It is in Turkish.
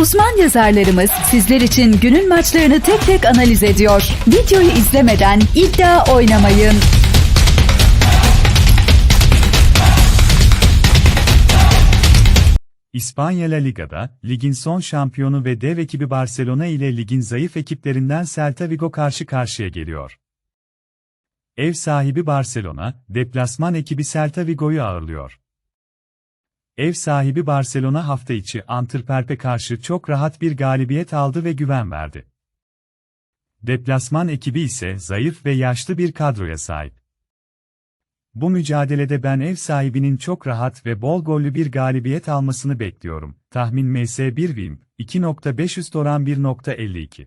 Uzman yazarlarımız sizler için günün maçlarını tek tek analiz ediyor. Videoyu izlemeden iddia oynamayın. İspanya La Liga'da, ligin son şampiyonu ve dev ekibi Barcelona ile ligin zayıf ekiplerinden Celta Vigo karşı karşıya geliyor. Ev sahibi Barcelona, deplasman ekibi Celta Vigo'yu ağırlıyor. Ev sahibi Barcelona hafta içi Antwerp'e karşı çok rahat bir galibiyet aldı ve güven verdi. Deplasman ekibi ise zayıf ve yaşlı bir kadroya sahip. Bu mücadelede ben ev sahibinin çok rahat ve bol gollü bir galibiyet almasını bekliyorum. Tahmin MS1 Wim, 2.5 üst oran 1.52.